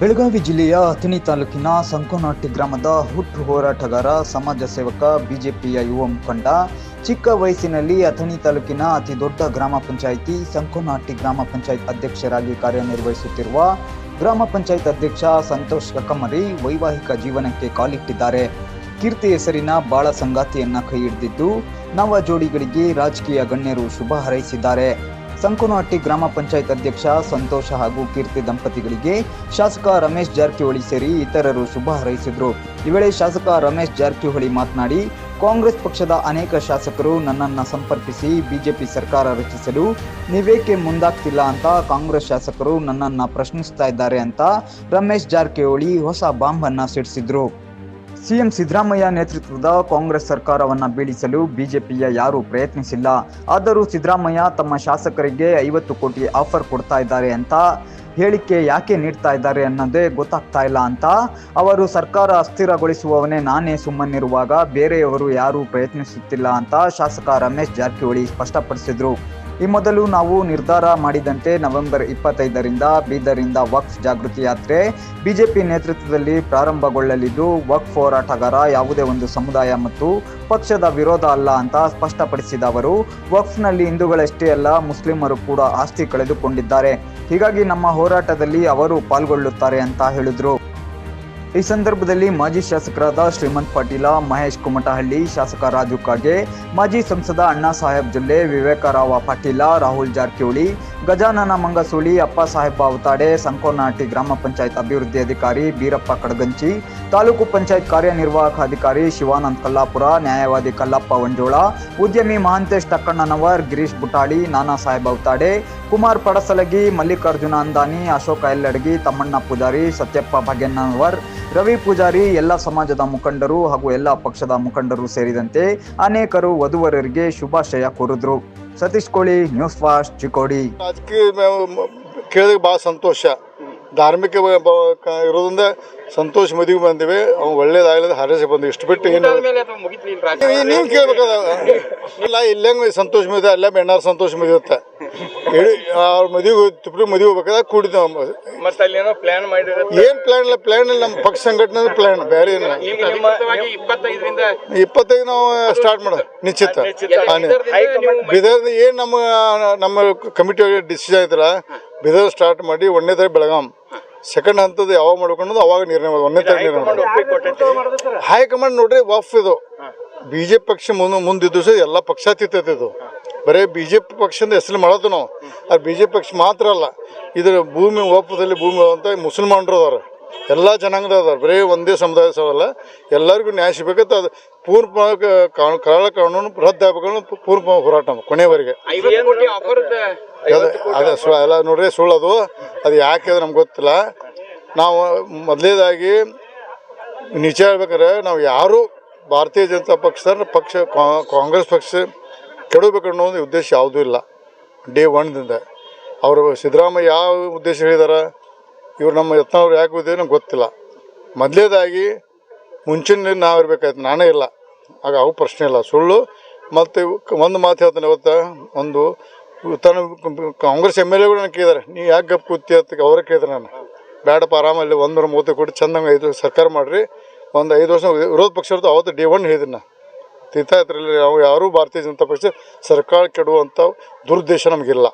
ಬೆಳಗಾವಿ ಜಿಲ್ಲೆಯ ಅಥಣಿ ತಾಲೂಕಿನ ಸಂಕೋನಾಟಿ ಗ್ರಾಮದ ಹುಟ್ಟು ಹೋರಾಟಗಾರ, ಸಮಾಜ ಸೇವಕ, ಬಿಜೆಪಿಯ ಯುವ ಮುಖಂಡ, ಚಿಕ್ಕ ವಯಸ್ಸಿನಲ್ಲಿ ಅಥಣಿ ತಾಲೂಕಿನ ಅತಿ ದೊಡ್ಡ ಗ್ರಾಮ ಪಂಚಾಯಿತಿ ಸಂಕೋನಾಟ್ಟಿ ಗ್ರಾಮ ಪಂಚಾಯತ್ ಅಧ್ಯಕ್ಷರಾಗಿ ಕಾರ್ಯನಿರ್ವಹಿಸುತ್ತಿರುವ ಗ್ರಾಮ ಪಂಚಾಯತ್ ಅಧ್ಯಕ್ಷ ಸಂತೋಷ್ ಕಕಮರಿ ವೈವಾಹಿಕ ಜೀವನಕ್ಕೆ ಕಾಲಿಟ್ಟಿದ್ದಾರೆ. ಕೀರ್ತಿ ಹೆಸರಿನ ಬಾಳ ಸಂಗಾತಿಯನ್ನ ಕೈ ಹಿಡಿದಿದ್ದು, ನವ ಜೋಡಿಗಳಿಗೆ ರಾಜಕೀಯ ಗಣ್ಯರು ಶುಭ ಹಾರೈಸಿದ್ದಾರೆ. ಸಂಕೋನಹಟ್ಟಿ ಗ್ರಾಮ ಪಂಚಾಯತ್ ಅಧ್ಯಕ್ಷ ಸಂತೋಷ ಹಾಗೂ ಕೀರ್ತಿ ದಂಪತಿಗಳಿಗೆ ಶಾಸಕ ರಮೇಶ್ ಜಾರಕಿಹೊಳಿ ಸೇರಿ ಇತರರು ಶುಭ ಹಾರೈಸಿದರು. ಈ ವೇಳೆ ಶಾಸಕ ರಮೇಶ್ ಜಾರಕಿಹೊಳಿ ಮಾತನಾಡಿ, ಕಾಂಗ್ರೆಸ್ ಪಕ್ಷದ ಅನೇಕ ಶಾಸಕರು ನನ್ನನ್ನು ಸಂಪರ್ಕಿಸಿ ಬಿಜೆಪಿ ಸರ್ಕಾರ ರಚಿಸಲು ನೀವೇಕೆ ಮುಂದಾಗ್ತಿಲ್ಲ ಅಂತ ಕಾಂಗ್ರೆಸ್ ಶಾಸಕರು ನನ್ನನ್ನು ಪ್ರಶ್ನಿಸ್ತಾ ಇದ್ದಾರೆ ಅಂತ ರಮೇಶ್ ಜಾರಕಿಹೊಳಿ ಹೊಸ ಬಾಂಬನ್ನು ಸಿಡಿಸಿದರು. ಸಿಎಂ ಸಿದ್ದರಾಮಯ್ಯ ನೇತೃತ್ವದ ಕಾಂಗ್ರೆಸ್ ಸರ್ಕಾರವನ್ನು ಬೀಳಿಸಲು ಬಿಜೆಪಿಯ ಯಾರೂ ಪ್ರಯತ್ನಿಸಿಲ್ಲ. ಆದರೂ ಸಿದ್ದರಾಮಯ್ಯ ತಮ್ಮ ಶಾಸಕರಿಗೆ ಐವತ್ತು ಕೋಟಿ ಆಫರ್ ಕೊಡ್ತಾ ಇದ್ದಾರೆ ಅಂತ ಹೇಳಿಕೆ ಯಾಕೆ ನೀಡ್ತಾ ಇದ್ದಾರೆ ಅನ್ನೋದೇ ಗೊತ್ತಾಗ್ತಾ ಇಲ್ಲ ಅಂತ ಅವರು ಸರ್ಕಾರ ಅಸ್ಥಿರಗೊಳಿಸುವವನೇ ನಾನೇ ಸುಮ್ಮನಿರುವಾಗ ಬೇರೆಯವರು ಯಾರೂ ಪ್ರಯತ್ನಿಸುತ್ತಿಲ್ಲ ಅಂತ ಶಾಸಕ ರಮೇಶ್ ಜಾರಕಿಹೊಳಿ ಸ್ಪಷ್ಟಪಡಿಸಿದರು. ಈ ಮೊದಲು ನಾವು ನಿರ್ಧಾರ ಮಾಡಿದಂತೆ ನವೆಂಬರ್ ಇಪ್ಪತ್ತೈದರಿಂದ ಬೀದರಿಂದ ವಕ್ಫ್ ಜಾಗೃತಿ ಯಾತ್ರೆ ಬಿಜೆಪಿ ನೇತೃತ್ವದಲ್ಲಿ ಪ್ರಾರಂಭಗೊಳ್ಳಲಿದ್ದು, ವಕ್ಫ್ ಹೋರಾಟಗಾರ ಯಾವುದೇ ಒಂದು ಸಮುದಾಯ ಮತ್ತು ಪಕ್ಷದ ವಿರೋಧ ಅಲ್ಲ ಅಂತ ಸ್ಪಷ್ಟಪಡಿಸಿದ ಅವರು, ವಕ್ಫ್ನಲ್ಲಿ ಹಿಂದೂಗಳಷ್ಟೇ ಅಲ್ಲ, ಮುಸ್ಲಿಮರು ಕೂಡ ಆಸ್ತಿ ಕಳೆದುಕೊಂಡಿದ್ದಾರೆ. ಹೀಗಾಗಿ ನಮ್ಮ ಹೋರಾಟದಲ್ಲಿ ಅವರು ಪಾಲ್ಗೊಳ್ಳುತ್ತಾರೆ ಅಂತ ಹೇಳಿದ್ರು. ಈ ಸಂದರ್ಭದಲ್ಲಿ ಮಾಜಿ ಶಾಸಕರಾದ ಶ್ರೀಮಂತ್ ಪಾಟೀಲ, ಮಹೇಶ್ ಕುಮಟಹಳ್ಳಿ, ಶಾಸಕ ರಾಜು ಕಾಗೆ, ಮಾಜಿ ಸಂಸದ ಅಣ್ಣಾ ಸಾಹೇಬ್ ಜೊಲ್ಲೆ, ವಿವೇಕರಾವ ಪಾಟೀಲ, ರಾಹುಲ್ ಜಾರಕಿಹೊಳಿ, ಗಜಾನನ ಮಂಗಸೂಳಿ, ಅಪ್ಪ ಸಾಹೇಬ ಅವತಾಡೆ ಸಂಕೋನಹಟ್ಟಿ ಗ್ರಾಮ ಪಂಚಾಯತ್ ಅಭಿವೃದ್ಧಿ ಅಧಿಕಾರಿ ಬೀರಪ್ಪ ಕಡಗಂಚಿ, ತಾಲೂಕು ಪಂಚಾಯತ್ ಕಾರ್ಯನಿರ್ವಾಹಕ ಅಧಿಕಾರಿ ಶಿವಾನಂದ್ ಕಲ್ಲಾಪುರ, ನ್ಯಾಯವಾದಿ ಕಲ್ಲಪ್ಪ ವಂಜೋಳ ಉದ್ಯಮಿ ಮಹಾಂತೇಶ್ ತಕ್ಕಣ್ಣನವರ್ ಗಿರೀಶ್ ಬುಟಾಳಿ, ನಾನಾ ಸಾಹೇಬ್ ಅವತಾಡೆ, ಕುಮಾರ್ ಪಡಸಲಗಿ, ಮಲ್ಲಿಕಾರ್ಜುನ ಅಂದಾನಿ, ಅಶೋಕ ಎಲ್ಲಡಗಿ, ತಮ್ಮಣ್ಣ ಪೂಜಾರಿ, ಸತ್ಯಪ್ಪ ಭಾಗ್ಯಣ್ಣನವರ್ ರವಿ ಪೂಜಾರಿ, ಎಲ್ಲ ಸಮಾಜದ ಮುಖಂಡರು ಹಾಗೂ ಎಲ್ಲ ಪಕ್ಷದ ಮುಖಂಡರು ಸೇರಿದಂತೆ ಅನೇಕರು ವಧುವರರಿಗೆ ಶುಭಾಶಯ ಕೋರಿದ್ರು. ಸತೀಶ್ ಕೋಳಿ, ನ್ಯೂಸ್ ಫಾಸ್ಟ್, ಚಿಕ್ಕೋಡಿ. ರಾಜಕೀಯ ಬಹಳ ಭಾಳ ಸಂತೋಷ. ಧಾರ್ಮಿಕ ಇರೋದ್ರಿಂದ ಸಂತೋಷ ಮದುವೆ ಬಂದಿವೆ ಅವ್ನು ಒಳ್ಳೇದಾಗಲಿದೆ ಹರಸೆ ಬಂದು ಇಷ್ಟು ಬಿಟ್ಟು ಏನು ನೀವು ಕೇಳ್ಬೇಕಾದ ಇಲ್ಲ ಇಲ್ಲೇ ಸಂತೋಷ ಮದುವೆ ಅಲ್ಲೇ ಬೆಣ್ಣಾರ ಸಂತೋಷ ಮದುವೆ ಅಂತ. ಹೇಳಿ ಅವ್ರ ಮದುವೆ ತಿಪ್ಪಡಿ ಮದುವೆ ಹೋಗ್ಬೇಕಾದ್ರೆ ಕೂಡಿದ್ದೆ ಮತ್ತೆ ಅಲ್ಲೇನೋ ಪ್ಲಾನ್ ಮಾಡಿರೋದು ಏನು ಪ್ಲಾನ್ ಇಲ್ಲ ಪ್ಲಾನ್ ಇಲ್ಲ. ನಮ್ಮ ಪಕ್ಷ ಸಂಘಟನೆ ಪ್ಲಾನ್ ಬೇರೆ ಏನಿಲ್ಲ. ಇಪ್ಪತ್ತೈದು ನಾವು ಸ್ಟಾರ್ಟ್ ಮಾಡೋದು ನಿಶ್ಚಿತ. ಬಿದರ್ ಏನು ನಮ್ಮ ನಮ್ಮ ಕಮಿಟಿ ಡಿಸಿಷನ್ ಐತಲ್ಲ ಬಿದರ್ ಸ್ಟಾರ್ಟ್ ಮಾಡಿ ಒಂದನೇ ತಾರೀಕು ಬೆಳಗಾಂ. ಸೆಕೆಂಡ್ ಹಂತದ ಯಾವಾಗ ಮಾಡ್ಕೊಂಡು ಅವಾಗ ನಿರ್ಣಯ ಮಾಡೋದು ಒಂದನೇ ತಾರೀಕು ನಿರ್ಣಯ ಮಾಡೋದು ಹೈಕಮಾಂಡ್ ನೋಡ್ರಿ ವಫ್ ಇದು. ಬಿ ಜೆ ಪಿ ಪಕ್ಷ ಮುಂದೆ ಮುಂದಿದ್ದು ಸಹ ಎಲ್ಲ ಪಕ್ಷಾತೀತ ಇದು. ಬರೀ ಬಿ ಜೆ ಪಿ ಪಕ್ಷದಿಂದ ಹೆಸರು ಮಾಡೋದು ನಾವು ಅದು ಬಿ ಜೆ ಪಿ ಪಕ್ಷ ಮಾತ್ರ ಅಲ್ಲ. ಇದರ ಭೂಮಿ ಒಪ್ಪದಲ್ಲಿ ಭೂಮಿ ಅಂತ ಮುಸಲ್ಮಾನರು ಅದಾರ. ಎಲ್ಲ ಜನಾಂಗದ ಅದಾರ. ಬರೀ ಒಂದೇ ಸಮುದಾಯ ಸವಲ್ಲ ಎಲ್ಲರಿಗೂ ನ್ಯಾಯ ಸಿಗ್ಬೇಕಂತ ಅದು ಪೂರ್ವ ಕರಾಳ ಕಾನೂನು ರದ್ದಾಗಬೇಕು ಪೂರ್ವ ಹೋರಾಟ ಕೊನೆಯವರೆಗೆ ಅದೇ ಸುಳ್ಳು ಎಲ್ಲ ನೋಡ್ರಿ ಸುಳ್ಳು ಅದು ಯಾಕೆ ಅದು ನಮ್ಗೆ ಗೊತ್ತಿಲ್ಲ. ನಾವು ಮೊದಲೇದಾಗಿ ನಿಜ ಹೇಳ್ಬೇಕಾದ್ರೆ ನಾವು ಯಾರು ಭಾರತೀಯ ಜನತಾ ಪಕ್ಷ ಪಕ್ಷ ಕಾಂಗ್ರೆಸ್ ಪಕ್ಷ ಕೆಡಬೇಕನ್ನೋ ಒಂದು ಉದ್ದೇಶ ಯಾವುದೂ ಇಲ್ಲ. ಡೇ ಒನ್ದಿಂದ ಅವರು ಸಿದ್ದರಾಮಯ್ಯ ಯಾವ ಉದ್ದೇಶ ಹೇಳಿದಾರ? ಇವ್ರು ನಮ್ಮ ಯತ್ನವ್ರು ಯಾಕೆ ಹೋದ್ರೆ ನಂಗೆ ಗೊತ್ತಿಲ್ಲ. ಮೊದಲೇದಾಗಿ ಮುಂಚಿನ ನಾವು ಇರ್ಬೇಕಾಯ್ತು ನಾನೇ ಇಲ್ಲ. ಆಗ ಅವು ಪ್ರಶ್ನೆ ಇಲ್ಲ. ಸುಳ್ಳು ಮತ್ತು ಒಂದು ಮಾತು ಹೇಳ್ತಾನೆ ಇವತ್ತು ಒಂದು ತನ್ನ ಕಾಂಗ್ರೆಸ್ ಎಂ ಎಲ್ ಎಗಳು ನನಗೆ ಕೇಳಿದಾರೆ. ನೀ ಯಾಕೆ ಗಪ್ ಕೂತಿ ಅಂತ ಅವರೇ ಕೇಳಿದ್ರೆ ನಾನು ಬೇಡಪ್ಪ ಆರಾಮಲ್ಲಿ ಒಂದೂರ ಮೂವತ್ತು ಕೋಟಿ ಚಂದಂಗೆ ಐದು ಸರ್ಕಾರ ಮಾಡಿರಿ. ಒಂದು ಐದು ವರ್ಷ ವಿರೋಧ ಪಕ್ಷ ಅವತ್ತು ಡಿ ಒನ್ ಹೇಳಿದ್ದೀನಿ ತೀತಾ ಇದ್ರಲ್ಲಿ ಯಾರೂ ಭಾರತೀಯ ಜನತಾ ಪಕ್ಷ ಸರ್ಕಾರ ಕೆಡುವಂಥ ದುರುದ್ದೇಶ ನಮಗಿಲ್ಲ.